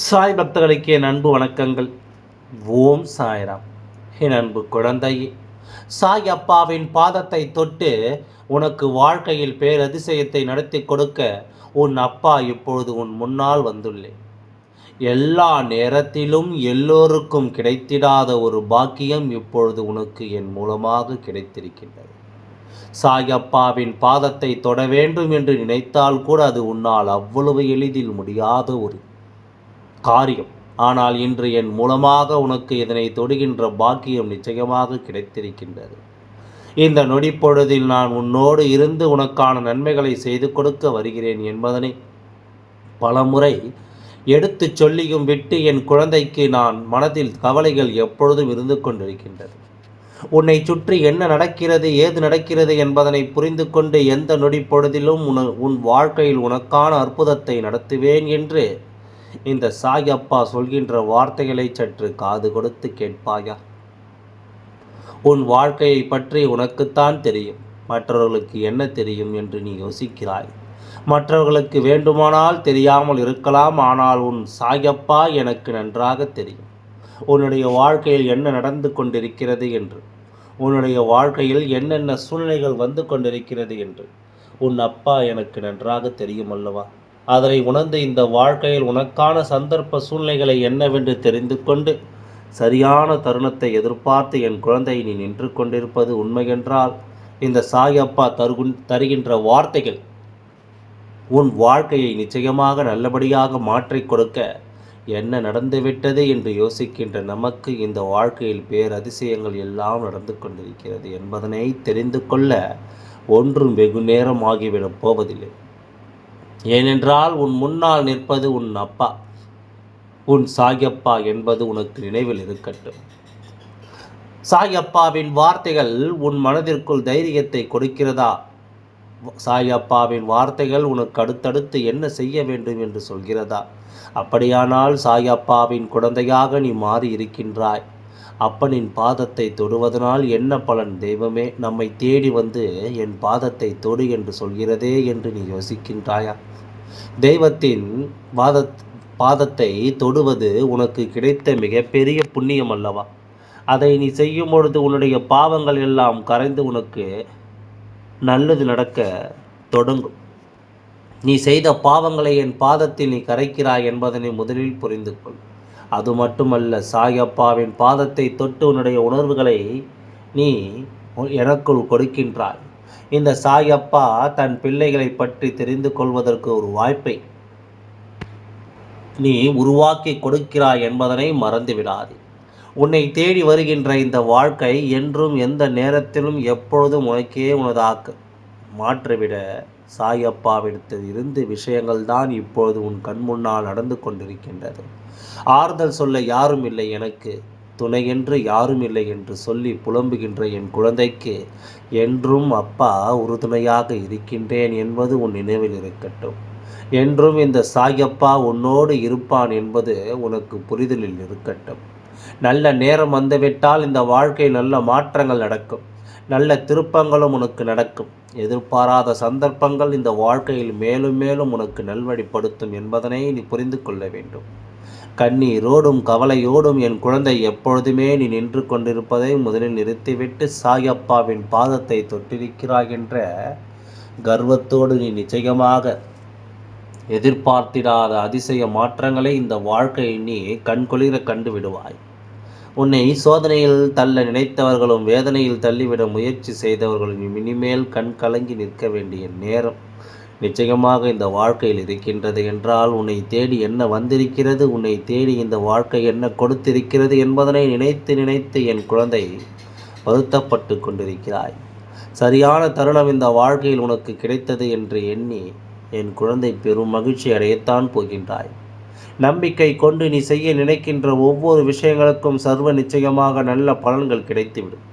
சாய் பக்தர்களுக்கு என் அன்பு வணக்கங்கள். ஓம் சாய்ராம். என் அன்பு குழந்தையே சாய் அப்பாவின் பாதத்தை தொட்டு உனக்கு வாழ்க்கையில் பேரதிசயத்தை நடத்தி கொடுக்க உன் அப்பா இப்பொழுது உன் முன்னால் வந்துள்ளேன் எல்லா நேரத்திலும் எல்லோருக்கும் கிடைத்திடாத ஒரு பாக்கியம் இப்பொழுது உனக்கு என் மூலமாக கிடைத்திருக்கின்றது. சாயப்பாவின் பாதத்தை தொட வேண்டும் என்று நினைத்தால் கூட அது உன்னால் அவ்வளவு எளிதில் முடியாத ஒரு காரியம். ஆனால் இன்று என் மூலமாக உனக்கு இதனை தொடுகின்ற பாக்கியம் நிச்சயமாக கிடைத்திருக்கின்றது. இந்த நொடிப்பொழுதில் நான் உன்னோடு இருந்து உனக்கான நன்மைகளை செய்து கொடுக்க வருகிறேன் என்பதனை பலமுறை எடுத்து சொல்லியும் விட்டு என் குழந்தைக்கு நான் மனதில் கவலைகள் எப்பொழுதும் இருந்து கொண்டிருக்கின்றது. உன்னை சுற்றி என்ன நடக்கிறது ஏது நடக்கிறது என்பதனை புரிந்து கொண்டு எந்த நொடி பொழுதிலும் உன உன் வாழ்க்கையில் உனக்கான அற்புதத்தை நடத்துவேன் என்று இந்த சாயப்பா சொல்கின்ற வார்த்தைகளை சற்று காது கொடுத்து கேட்பாயா? உன் வாழ்க்கையை பற்றி உனக்குத்தான் தெரியும். மற்றவர்களுக்கு என்ன தெரியும் என்று நீ யோசிக்கிறாய். மற்றவர்களுக்கு வேண்டுமானால் தெரியாமல் இருக்கலாம் ஆனால் உன் சாயப்பா எனக்கு நன்றாக தெரியும். உன்னுடைய வாழ்க்கையில் என்ன நடந்து கொண்டிருக்கிறது என்று. உன்னுடைய வாழ்க்கையில் என்னென்ன சூழ்நிலைகள் வந்து கொண்டிருக்கிறது என்று. உன் அப்பா எனக்கு நன்றாக தெரியும் அல்லவா? அதனை உணர்ந்து இந்த வாழ்க்கையில் உனக்கான சந்தர்ப்ப சூழ்நிலைகளை என்னவென்று தெரிந்து கொண்டு சரியான தருணத்தை எதிர்பார்த்து என் குழந்தை நீ நின்று கொண்டிருப்பது உண்மையென்றால் இந்த சாயப்பா தருகு தருகின்ற வார்த்தைகள் உன் வாழ்க்கையை நிச்சயமாக நல்லபடியாக மாற்றிக் கொடுக்க என்ன நடந்துவிட்டது என்று யோசிக்கின்ற நமக்கு இந்த வாழ்க்கையில் பேரதிசயங்கள் எல்லாம் நடந்து கொண்டிருக்கிறது என்பதனை தெரிந்து கொள்ள ஒன்றும் வெகு நேரம் ஆகிவிடப் போவதில்லை. ஏனென்றால் உன் முன்னால் நிற்பது உன் அப்பா உன் சாகியப்பா என்பது உனக்கு நினைவில் இருக்கட்டும். சாயப்பாவின் வார்த்தைகள் உன் மனதிற்குள் தைரியத்தை கொடுக்கிறதா? சாயப்பாவின் வார்த்தைகள் உனக்கு அடுத்தடுத்து என்ன செய்ய வேண்டும் என்று சொல்கிறதா? அப்படியானால் சாயப்பாவின் குழந்தையாக நீ மாறி இருக்கின்றாய் அப்பனின் பாதத்தை தொடுவதனால் என்ன பலன் தெய்வமே? நம்மை தேடி வந்து என் பாதத்தை தொடு என்று சொல்கிறதே என்று நீ யோசிக்கின்றாயா? தெய்வத்தின் வாத பாதத்தை தொடுவது உனக்கு கிடைத்த மிகப்பெரிய புண்ணியம் அல்லவா? அதை நீ செய்யும் பொழுது உன்னுடைய பாவங்கள் எல்லாம் கரைந்து உனக்கு நல்லது நடக்க தொடங்கும். நீ செய்த பாவங்களை என் பாதத்தில் நீ கரைக்கிறாய் என்பதனை முதலில் புரிந்து கொள் அது மட்டுமல்ல சாயப்பாவின் பாதத்தை தொட்டு உன்னுடைய உணர்வுகளை நீ எனக்குள் கொடுக்கின்றாய். இந்த சாயப்பா தன் பிள்ளைகளை பற்றி தெரிந்து கொள்வதற்கு ஒரு வாய்ப்பை நீ உருவாக்கி கொடுக்கிறாய் என்பதனை மறந்துவிடாது உன்னை தேடி வருகின்ற இந்த வாழ்க்கை என்றும் எந்த நேரத்திலும் எப்பொழுதும் உனக்கே உனதாக்க மாற்றிவிட சாயப்பாவிடத்தில் இருந்து விஷயங்கள் தான் இப்பொழுது உன் கண் முன்னால் நடந்து கொண்டிருக்கின்றது. ஆறுதல் சொல்ல யாரும் இல்லை எனக்கு. துணையென்று யாரும் இல்லை என்று சொல்லி புலம்புகின்ற என் குழந்தைக்கு என்றும் அப்பா உறுதுணையாக இருக்கின்றேன் என்பது உன் நினைவில் இருக்கட்டும். என்றும் இந்த சாயப்பா உன்னோடு இருப்பான் என்பது உனக்கு புரிதலில் இருக்கட்டும். நல்ல நேரம் வந்துவிட்டால் இந்த வாழ்க்கை நல்ல மாற்றங்கள் நடக்கும். நல்ல திருப்பங்களும் உனக்கு நடக்கும். எதிர்பாராத சந்தர்ப்பங்கள் இந்த வாழ்க்கையில் மேலும் மேலும் உனக்கு நல்வழிப்படுத்தும் என்பதனை நீ புரிந்து கொள்ள வேண்டும். கண்ணீரோடும் கவலையோடும் என் குழந்தை எப்பொழுதுமே நீ நின்று கொண்டிருப்பதை முதலில் நிறுத்திவிட்டு சாயப்பாவின் பாதத்தை தொட்டிருக்கிறாய் என்ற கர்வத்தோடு நீ நிச்சயமாக எதிர்பார்த்திடாத அதிசய மாற்றங்களை இந்த வாழ்க்கையை நீ கண்குளிர கண்டு விடுவாய் உன்னை சோதனையில் தள்ள நினைத்தவர்களும் வேதனையில் தள்ளிவிட முயற்சி செய்தவர்களும் இனிமேல் கண் கலங்கி நிற்க வேண்டிய நேரம். நிச்சயமாக இந்த வாழ்க்கையில் இருக்கின்றது என்றால் உன்னை தேடி என்ன வந்திருக்கிறது உன்னை தேடி இந்த வாழ்க்கை என்ன கொடுத்திருக்கிறது என்பதனை நினைத்து நினைத்து என் குழந்தை வருத்தப்பட்டு கொண்டிருக்கிறாய். சரியான தருணம் இந்த வாழ்க்கையில் உனக்கு கிடைத்தது என்று எண்ணி என் குழந்தை பெரும் மகிழ்ச்சி அடையத்தான் போகின்றாய். நம்பிக்கை கொண்டு நீ செய்ய நினைக்கின்ற ஒவ்வொரு விஷயங்களுக்கும் சர்வ நிச்சயமாக நல்ல பலன்கள் கிடைத்துவிடும்.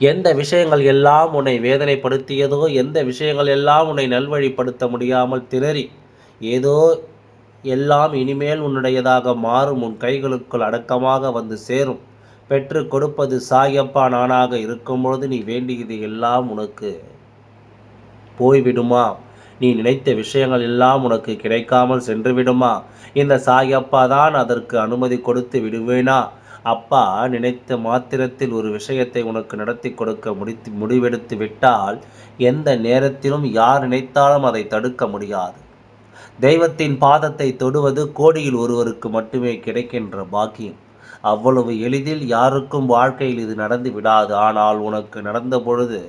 எந்த விஷயங்கள் எல்லாம் உன்னை வேதனைப்படுத்தியதோ எந்த விஷயங்கள் எல்லாம் உன்னை நல்வழிப்படுத்த முடியாமல் திணறி ஏதோ எல்லாம் இனிமேல் உன்னுடையதாக மாறும் உன் கைகளுக்குள் அடக்கமாக வந்து சேரும். பெற்று கொடுப்பது சாயப்பா நானாக இருக்கும்பொழுது நீ வேண்டியது எல்லாம் உனக்கு போய்விடுமா? நீ நினைத்த விஷயங்கள் எல்லாம் உனக்கு கிடைக்காமல் சென்று விடுமா இந்த சாயப்பா தான் அதற்கு அனுமதி கொடுத்து விடுவேனா? அப்பா நினைத்த மாத்திரத்தில் ஒரு விஷயத்தை உனக்கு நடத்தி கொடுக்க முடித்து முடிவெடுத்து விட்டால் எந்த நேரத்திலும் யார் நினைத்தாலும் அதை தடுக்க முடியாது. தெய்வத்தின் பாதத்தை தொடுவது கோடியில் ஒருவருக்கு மட்டுமே கிடைக்கின்ற பாக்கியம். அவ்வளவு எளிதில் யாருக்கும் வாழ்க்கையில் இது நடந்து விடாது. ஆனால் உனக்கு நடந்த பொழுது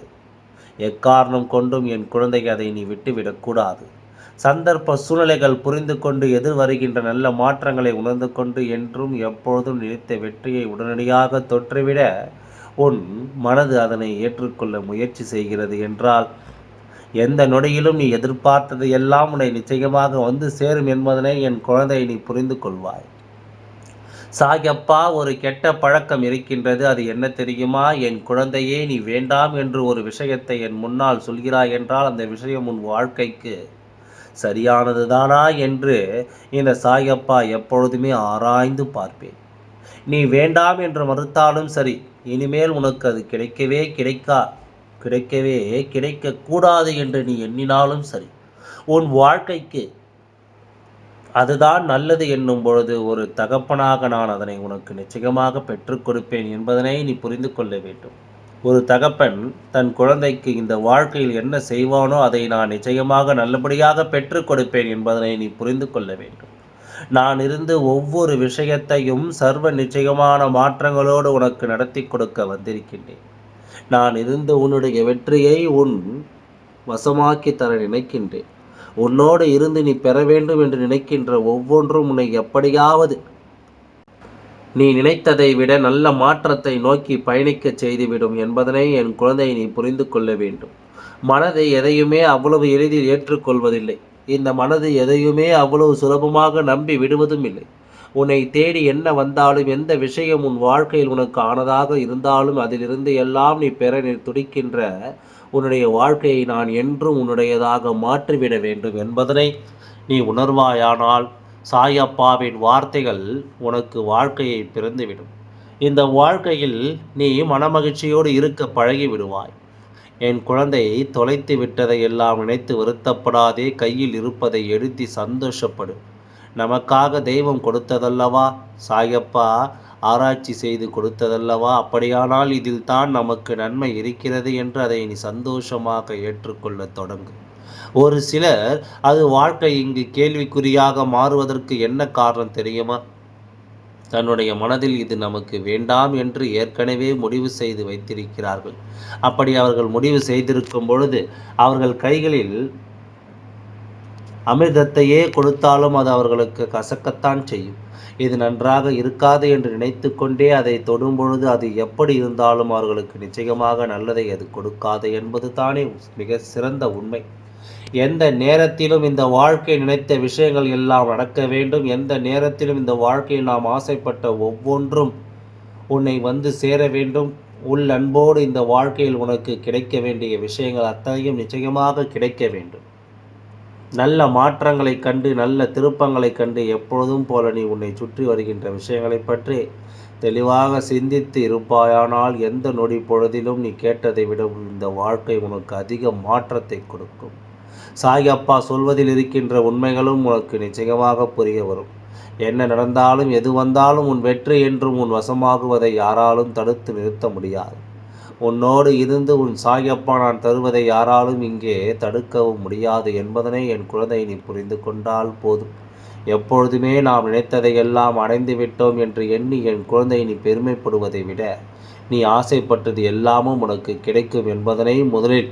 எக்காரணம் கொண்டும் என் குழந்தை அதை நீ விட்டுவிடக்கூடாது சந்தர்ப்ப சூழ்நிலைகள் புரிந்து கொண்டு எதிர் வருகின்ற நல்ல மாற்றங்களை உணர்ந்து கொண்டு என்றும் எப்பொழுதும் நினைத்த வெற்றியை உடனடியாக தொற்றுவிட உன் மனது அதனை ஏற்றுக்கொள்ள முயற்சி செய்கிறது என்றால் எந்த நொடியிலும் நீ எதிர்பார்த்தது எல்லாம் உன்னை நிச்சயமாக வந்து சேரும் என்பதனை என் குழந்தை நீ புரிந்து கொள்வாய். சாயப்பா ஒரு கெட்ட பழக்கம் இருக்கின்றது அது என்ன தெரியுமா? என் குழந்தையே நீ வேண்டாம் என்று ஒரு விஷயத்தை என் முன்னால் சொல்கிறாய் என்றால் அந்த விஷயம் உன் வாழ்க்கைக்கு சரியானதுதானா என்று இந்த சாயப்பா எப்பொழுதுமே ஆராய்ந்து பார்ப்பேன். நீ வேண்டாம் என்று மறுத்தாலும் சரி இனிமேல் உனக்கு அது கிடைக்கவே கிடைக்கா கிடைக்கவே கிடைக்கக்கூடாது என்று நீ எண்ணினாலும் சரி உன் வாழ்க்கைக்கு அதுதான் நல்லது என்னும் பொழுது ஒரு தகப்பனாக நான் அதனை உனக்கு நிச்சயமாக பெற்றுக் கொடுப்பேன் என்பதனை நீ புரிந்து கொள்ள வேண்டும். ஒரு தகப்பன் தன் குழந்தைக்கு இந்த வாழ்க்கையில் என்ன செய்வானோ அதை நான் நிச்சயமாக நல்லபடியாக பெற்றுக் கொடுப்பேன் என்பதனை நீ புரிந்து கொள்ள வேண்டும். நான் இருந்து ஒவ்வொரு விஷயத்தையும் சர்வ நிச்சயமான மாற்றங்களோடு உனக்கு நடத்தி கொடுக்க வந்திருக்கின்றேன். நான் இருந்து உன்னுடைய வெற்றியை உன் வசமாக்கி தர நினைக்கின்றேன். உன்னோடு இருந்து நீ பெற வேண்டும் என்று நினைக்கின்ற ஒவ்வொன்றும் உன்னை எப்படியாவது நீ நினைத்ததை விட நல்ல மாற்றத்தை நோக்கி பயணிக்க செய்துவிடும் என்பதனை என் குழந்தை நீ புரிந்து கொள்ள வேண்டும். மனதை எதையுமே அவ்வளவு எளிதில் ஏற்றுக்கொள்வதில்லை. இந்த மனது எதையுமே அவ்வளவு சுலபமாக நம்பி விடுவதும் இல்லை. உன்னை தேடி என்ன வந்தாலும் எந்த விஷயம் உன் வாழ்க்கையில் உனக்கு ஆனதாக இருந்தாலும் அதிலிருந்து எல்லாம் நீ பெற நீ துடிக்கின்ற உன்னுடைய வாழ்க்கையை நான் என்றும் உன்னுடையதாக மாற்றிவிட வேண்டும் என்பதனை நீ உணர்வாயானால் சாயப்பாவின் வார்த்தைகள் உனக்கு வாழ்க்கையை பிறந்துவிடும். இந்த வாழ்க்கையில் நீ மனமகிழ்ச்சியோடு இருக்க பழகி விடுவாய் என் குழந்தையை தொலைத்து விட்டதை எல்லாம் நினைத்து வருத்தப்படாதே கையில் இருப்பதை எழுத்தி சந்தோஷப்படு. நமக்காக தெய்வம் கொடுத்ததல்லவா? சாயப்பா ஆராய்ச்சி செய்து கொடுத்ததல்லவா? அப்படியானால் இதில் தான் நமக்கு நன்மை இருக்கிறது என்று அதை நீ சந்தோஷமாக ஏற்றுக்கொள்ள தொடங்கு. ஒரு சிலர் அது வாழ்க்கை இங்கு கேள்விக்குறியாக மாறுவதற்கு என்ன காரணம் தெரியுமா? தன்னுடைய மனதில் இது நமக்கு வேண்டாம் என்று ஏற்கனவே முடிவு செய்து வைத்திருக்கிறார்கள். அப்படி அவர்கள் முடிவு செய்திருக்கும் பொழுது அவர்கள் கைகளில் அமிர்தத்தையே கொடுத்தாலும் அது அவர்களுக்கு கசக்கத்தான் செய்யும். இது நன்றாக இருக்காது என்று நினைத்து கொண்டே அதை தொடும் பொழுது அது எப்படி இருந்தாலும் அவர்களுக்கு நிச்சயமாக நல்லதை அது கொடுக்காது என்பது தானே மிக சிறந்த உண்மை. எந்த நேரத்திலும் இந்த வாழ்க்கை நினைத்த விஷயங்கள் எல்லாம் நடக்க வேண்டும். எந்த நேரத்திலும் இந்த வாழ்க்கையில் நாம் ஆசைப்பட்ட ஒவ்வொன்றும் உன்னை வந்து சேர வேண்டும். உள் அன்போடு இந்த வாழ்க்கையில் உனக்கு கிடைக்க வேண்டிய விஷயங்கள் அத்தனையும் நிச்சயமாக கிடைக்க வேண்டும். நல்ல மாற்றங்களை கண்டு நல்ல திருப்பங்களை கண்டு எப்பொழுதும் போல நீ உன்னை சுற்றி வருகின்ற விஷயங்களை பற்றி தெளிவாக சிந்தித்து இருப்பாயானால் எந்த நொடி பொழுதிலும் நீ கேட்டதை விட இந்த வாழ்க்கை உனக்கு அதிக மாற்றத்தை கொடுக்கும். சாயப்பா சொல்வதில் இருக்கின்ற உண்மைகளும் உனக்கு நிச்சயமாக புரிய வரும். என்ன நடந்தாலும் எது வந்தாலும் உன் வெற்றி என்றும் உன் வசமாகுவதை யாராலும் தடுத்து நிறுத்த முடியாது. உன்னோடு இருந்து உன் சாயப்பா நான் தருவதை யாராலும் இங்கே தடுக்கவும் முடியாது என்பதனை என் குழந்தை நீ புரிந்து கொண்டால் போதும். எப்பொழுதுமே நாம் நினைத்ததையெல்லாம் அடைந்து விட்டோம் என்று எண்ணி என் குழந்தை நீ பெருமைப்படுவதை விட நீ ஆசைப்பட்டது எல்லாமும் உனக்கு கிடைக்கும் என்பதனை முதலில்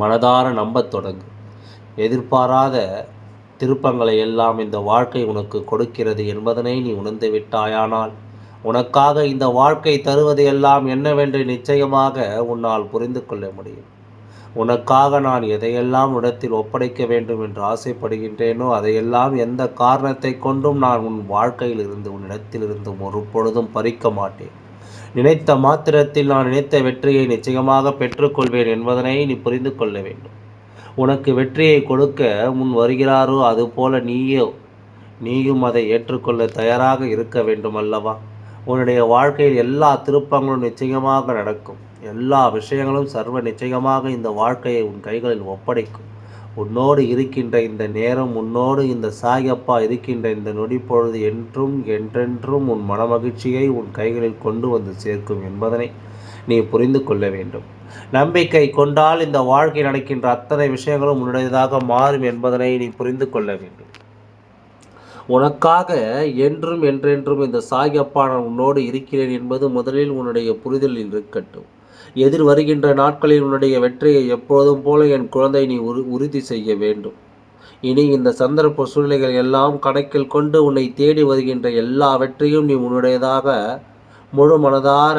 மனதார நம்பத் தொடங்கு. எதிர்பாராத திருப்பங்களை எல்லாம் இந்த வாழ்க்கை உனக்கு கொடுக்கிறது என்பதனை நீ உணர்ந்து விட்டாயானால் உனக்காக இந்த வாழ்க்கை தருவது எல்லாம் என்னவென்று நிச்சயமாக உன்னால் புரிந்து கொள்ள முடியும். உனக்காக நான் எதையெல்லாம் இடத்தில் ஒப்படைக்க வேண்டும் என்று ஆசைப்படுகின்றேனோ அதையெல்லாம் எந்த காரணத்தை கொண்டும் நான் உன் வாழ்க்கையில் இருந்து உன் இடத்திலிருந்து ஒரு பொழுதும் பறிக்க மாட்டேன். நினைத்த மாத்திரத்தில் நான் நினைத்த வெற்றியை நிச்சயமாக பெற்றுக்கொள்வேன் என்பதனை நீ புரிந்து கொள்ள வேண்டும். உனக்கு வெற்றியை கொடுக்க முன் வருகிறாரோ அதுபோல நீயோ நீயும் அதை ஏற்றுக்கொள்ள தயாராக இருக்க வேண்டும் அல்லவா? உன்னுடைய வாழ்க்கையில் எல்லா திருப்பங்களும் நிச்சயமாக நடக்கும். எல்லா விஷயங்களும் சர்வ நிச்சயமாக இந்த வாழ்க்கையை உன் கைகளில் ஒப்படைக்கும். உன்னோடு இருக்கின்ற இந்த நேரம் உன்னோடு இந்த சாயப்பா இருக்கின்ற இந்த நொடி பொழுது என்றும் என்றென்றும் உன் மனமகிழ்ச்சியை உன் கைகளில் கொண்டு வந்து சேர்க்கும் என்பதனை நீ புரிந்து கொள்ள வேண்டும். நம்பிக்கை கொண்டால் இந்த வாழ்க்கை நடக்கின்ற அத்தனை விஷயங்களும் உன்னுடையதாக மாறும் என்பதனை நீ புரிந்து கொள்ள வேண்டும். உனக்காக என்றும் என்றென்றும் இந்த சாயப்பா நான் உன்னோடு இருக்கிறேன் என்பது முதலில் உன்னுடைய புரிதலில் இருக்கட்டும். எதிர் வருகின்ற நாட்களில் உன்னுடைய வெற்றியை எப்போதும் போல என் குழந்தை நீ உறு உறுதி செய்ய வேண்டும். இனி இந்த சந்தர்ப்ப சூழ்நிலைகள் எல்லாம் கணக்கில் கொண்டு உன்னை தேடி வருகின்ற எல்லா வெற்றியும் நீ உன்னுடையதாக முழு மனதார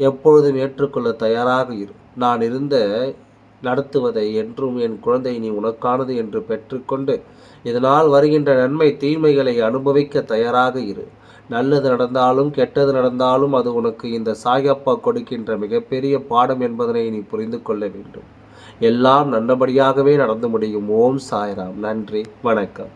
எப்பொழுதும் ஏற்றுக்கொள்ள தயாராக இரு. நான் இருந்த நடத்துவதை என்றும் என் குழந்தை நீ உனக்கானது என்று பெற்றுக்கொண்டு இதனால் வருகின்ற நன்மை தீமைகளை அனுபவிக்க தயாராக இரு. நல்லது நடந்தாலும் கெட்டது நடந்தாலும் அது உனக்கு இந்த சாயப்பா கொடுக்கின்ற மிகப்பெரிய பாடம் என்பதனை நீ புரிந்து கொள்ள வேண்டும். எல்லாம் நல்லபடியாகவே நடந்து முடியும். ஓம் சாய்ராம். நன்றி. வணக்கம்.